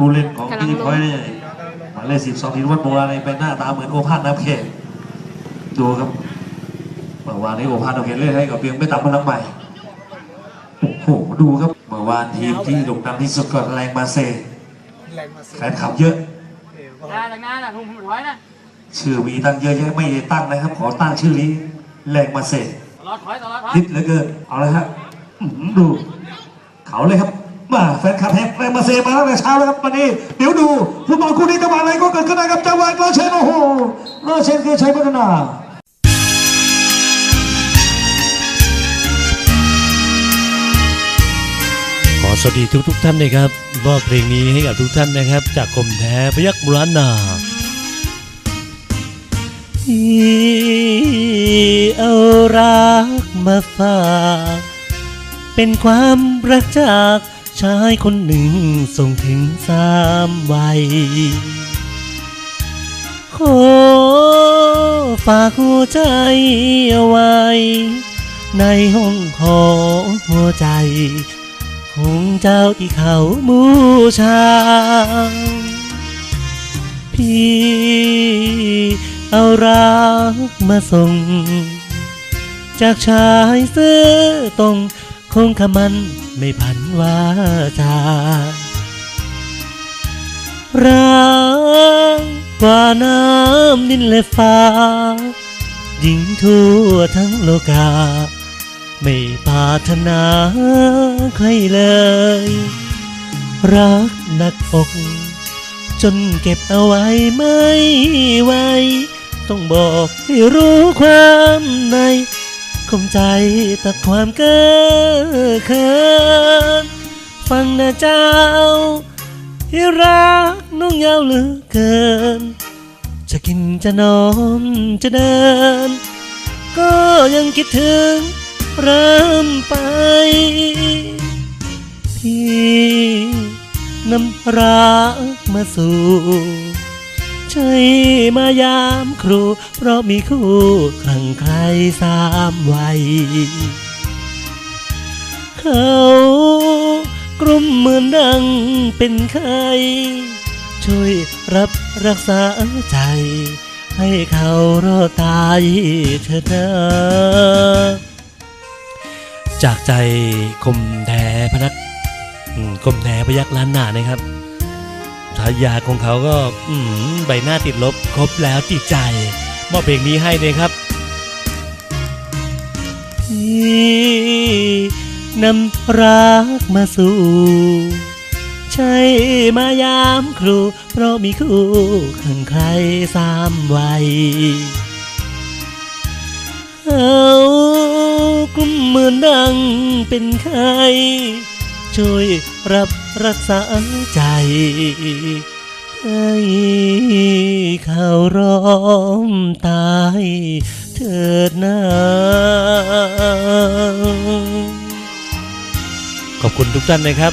ผู้เล่นของกำลัพิงธีลงพอยต์เนี่ยหมายเลขสิบสองธีรวัฒน์โบราณในเป็นหน้าตาเหมือนโอภาสน้ำเขตดูครับเมื่อวานนี้โอภาสน้ำเขตเล่นให้กับเพียงไม่ต่ำพลังใหม่โอ้โหดูครับเมื่อวานทีมที่โด่งดังที่สุดก็แรงมาเซแรงมาเสีแฟนคลับเยอะเอวก็ได้จากนั้นนะทุ่มร้อยนะชื่อมีตั้งเยอะแยะไม่ได้ตั้งนะครับ ขอตั้งชื่อนี้แรงมาเซตลอดถอยตลอดถอยฮิตเหลือเกินเอาเลยฮะอื้อหือดูเขาเลยครับ มาแฟนคลับแฮกแรงมาเซมาตั้งแต่เช้าแล้วครับวันนี้เดี๋ยวดูฟุตบอลคู่นี้จะมาอะไรก็เกิดขึ้นได้ครับจังหวะลาเชนโอ้โหลาเชนคือชัยพัฒนาขอสวัสดีทุกทุกท่านนะครับมอบเพลงนี้ให้กับทุกท่านนะครับ จากคมแท้พยักบุรานาที่เอารักมาฝากเป็นความรักจาก ชายคนหนึ่งส่งถึงสามวัยขอฝากหัวใจเอาไว้ ในห้องของหัวใจ ของเจ้าที่เขามูชา พี่เอารักมาส่ง จากชายเสื้อตรง คงขมันไม่พันวาจารักกว่าน้ำดินและฟ้า ยิ่งทั่วทั้งโลกา ไม่ปรารถนาใครเลย รักหนักอก จนเก็บเอาไว้ไม่ไหวต้องบอกให้รู้ความใน คมใจตัดความเก้อเขินฟังนะเจ้าที่รักน้องยาวเหลือเกิน จะกินจะนอนจะเดิน ก็ยังคิดถึงเริ่มไปที่นำรักมาสู่ ใช่มายามครู เพราะมีคู่ครั้งใครสามวัย เขากลุ่มเหมือนดังเป็นไข้ช่วยรับรักษาใจ ให้เขารอดตายเถิดนะจากใจคมแท้พนักอืมคมแท้พยักล้านหนานะครับ ฉายาของเขาก็ใบหน้าติดลบครบแล้วติดใจ มอบเพลงนี้ให้เลยครับที่นำรักมาสู่ใช่มายามครู เพราะมีคู่ข้างใครสามวัยเอากลุ่มเหมือนดังเป็นไข้ ช่วยรับรักษาใจให้เขาร้องตายเถิดนาขอบคุณทุกท่านนะครับ